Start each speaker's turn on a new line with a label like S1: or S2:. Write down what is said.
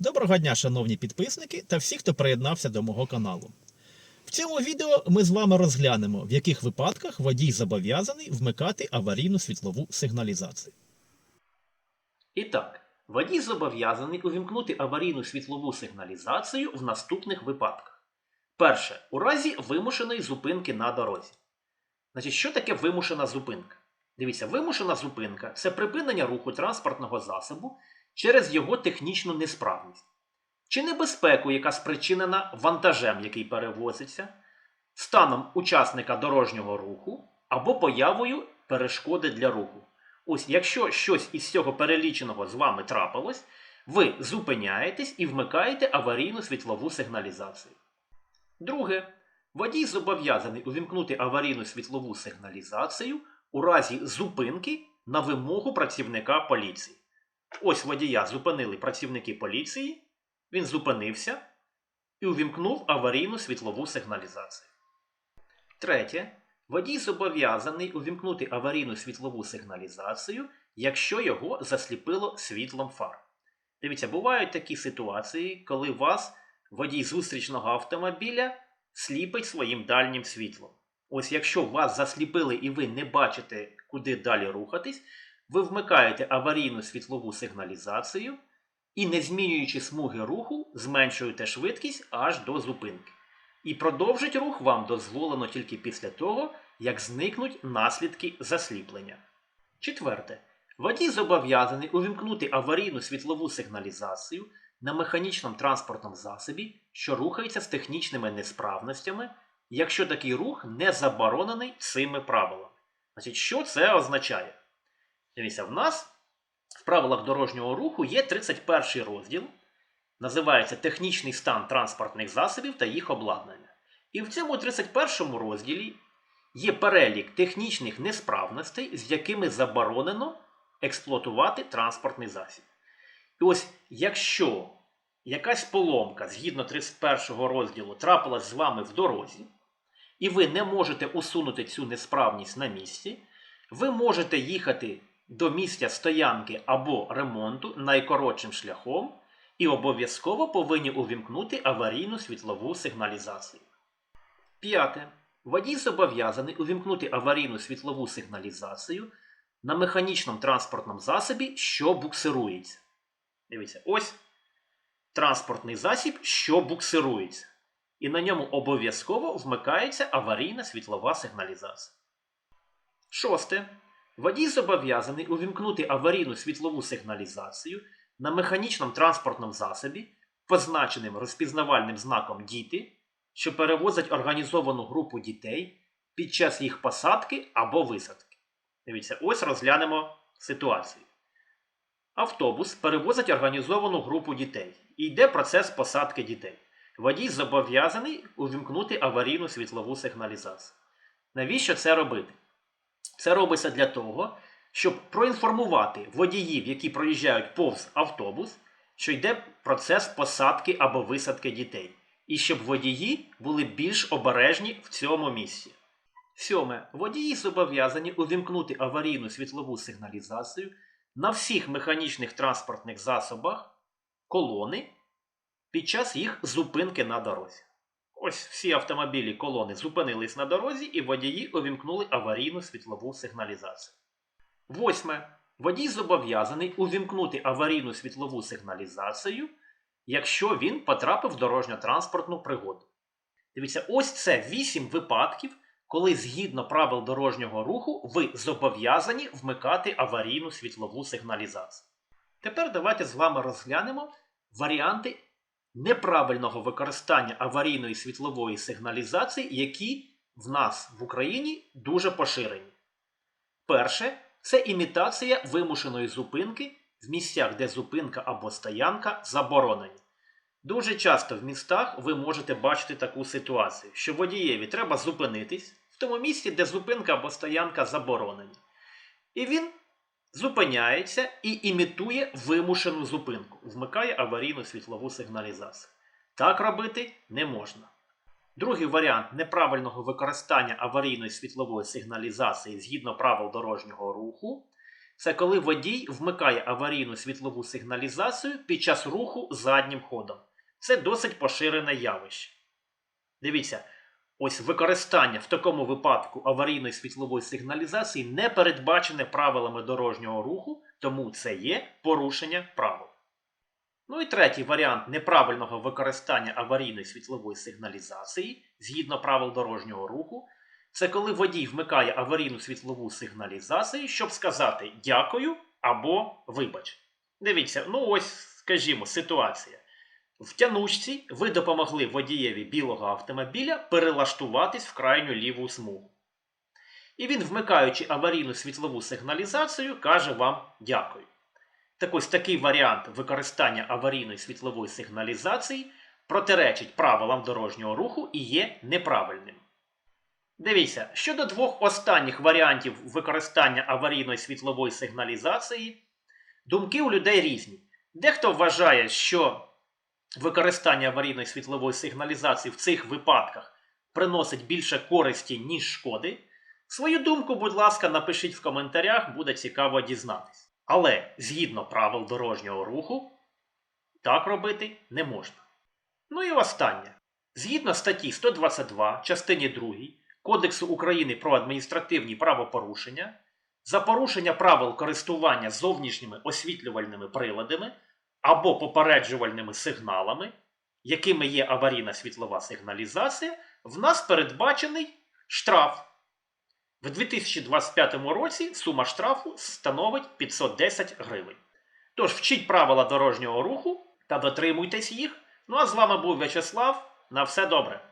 S1: Доброго дня, шановні підписники та всі, хто приєднався до мого каналу. В цьому відео ми з вами розглянемо, в яких випадках водій зобов'язаний вмикати аварійну світлову сигналізацію.
S2: І так, водій зобов'язаний увімкнути аварійну світлову сигналізацію в наступних випадках. Перше. У разі вимушеної зупинки на дорозі. Значить, що таке вимушена зупинка? Дивіться, вимушена зупинка це припинення руху транспортного засобу через його технічну несправність. Чи небезпеку, яка спричинена вантажем, який перевозиться, станом учасника дорожнього руху або появою перешкоди для руху. Ось, якщо щось із цього переліченого з вами трапилось, ви зупиняєтесь і вмикаєте аварійну світлову сигналізацію. Друге, водій зобов'язаний увімкнути аварійну світлову сигналізацію у разі зупинки на вимогу працівника поліції. Ось водія зупинили працівники поліції, він зупинився і увімкнув аварійну світлову сигналізацію. Третє. Водій зобов'язаний увімкнути аварійну світлову сигналізацію, якщо його засліпило світлом фар. Дивіться, бувають такі ситуації, коли вас водій зустрічного автомобіля сліпить своїм дальнім світлом. Ось якщо вас засліпили і ви не бачите, куди далі рухатись, ви вмикаєте аварійну світлову сигналізацію і, не змінюючи смуги руху, зменшуєте швидкість аж до зупинки. І продовжить рух вам дозволено тільки після того, як зникнуть наслідки засліплення. Четверте. Водій зобов'язаний увімкнути аварійну світлову сигналізацію на механічному транспортному засобі, що рухається з технічними несправностями, якщо такий рух не заборонений цими правилами. Значить, що це означає? Дивіться, в нас в правилах дорожнього руху є 31 розділ, називається Технічний стан транспортних засобів та їх обладнання. І в цьому 31 розділі є перелік технічних несправностей, з якими заборонено експлуатувати транспортний засіб. І ось якщо якась поломка згідно 31 розділу трапилась з вами в дорозі, і ви не можете усунути цю несправність на місці, ви можете їхати до місця стоянки або ремонту найкоротшим шляхом і обов'язково повинні увімкнути аварійну світлову сигналізацію. П'яте. Водій зобов'язаний увімкнути аварійну світлову сигналізацію на механічному транспортному засобі, що буксирується. Дивіться, ось транспортний засіб, що буксирується. І на ньому обов'язково вмикається аварійна світлова сигналізація. Шосте. Водій зобов'язаний увімкнути аварійну світлову сигналізацію на механічному транспортному засобі, позначеним розпізнавальним знаком Діти, що перевозять організовану групу дітей під час їх посадки або висадки. Дивіться, ось розглянемо ситуацію. Автобус перевозить організовану групу дітей і йде процес посадки дітей. Водій зобов'язаний увімкнути аварійну світлову сигналізацію. Навіщо це робити? Це робиться для того, щоб проінформувати водіїв, які проїжджають повз автобус, що йде процес посадки або висадки дітей, і щоб водії були більш обережні в цьому місці. Сьоме. Водії зобов'язані увімкнути аварійну світлову сигналізацію на всіх механічних транспортних засобах колони під час їх зупинки на дорозі. Ось всі автомобілі колони зупинились на дорозі, і водії увімкнули аварійну світлову сигналізацію. Восьме. Водій зобов'язаний увімкнути аварійну світлову сигналізацію, якщо він потрапив в дорожньо-транспортну пригоду. Дивіться, ось це 8 випадків, коли згідно правил дорожнього руху ви зобов'язані вмикати аварійну світлову сигналізацію. Тепер давайте з вами розглянемо варіанти неправильного використання аварійної світлової сигналізації, які в нас в Україні дуже поширені. Перше це імітація вимушеної зупинки в місцях, де зупинка або стоянка заборонені. Дуже часто в містах ви можете бачити таку ситуацію, що водієві треба зупинитись в тому місці, де зупинка або стоянка заборонені. І він зупиняється і імітує вимушену зупинку, вмикає аварійну світлову сигналізацію. Так робити не можна. Другий варіант неправильного використання аварійної світлової сигналізації згідно правил дорожнього руху Це коли водій вмикає аварійну світлову сигналізацію під час руху заднім ходом. Це досить поширене явище. Дивіться, ось використання в такому випадку аварійної світлової сигналізації не передбачене правилами дорожнього руху, тому це є порушення правил. Ну і третій варіант неправильного використання аварійної світлової сигналізації згідно правил дорожнього руху. Це коли водій вмикає аварійну світлову сигналізацію, щоб сказати дякую або вибач. Дивіться, ну ось, скажімо, ситуація. В тянучці ви допомогли водієві білого автомобіля перелаштуватись в крайню ліву смугу. І він, вмикаючи аварійну світлову сигналізацію, каже вам дякую. Так ось такий варіант використання аварійної світлової сигналізації протиречить правилам дорожнього руху і є неправильним. Дивіться, щодо двох останніх варіантів використання аварійної світлової сигналізації, думки у людей різні. Дехто вважає, що використання аварійної світлової сигналізації в цих випадках приносить більше користі, ніж шкоди. Свою думку, будь ласка, напишіть в коментарях, буде цікаво дізнатись. Але згідно правил дорожнього руху, так робити не можна. Ну і останнє. Згідно статті 122 частині 2 Кодексу України про адміністративні правопорушення, за порушення правил користування зовнішніми освітлювальними приладами або попереджувальними сигналами, якими є аварійна світлова сигналізація, в нас передбачений штраф. В 2025 році сума штрафу становить 510 гривень. Тож вчіть правила дорожнього руху та дотримуйтесь їх. Ну а з вами був В'ячеслав. На все добре!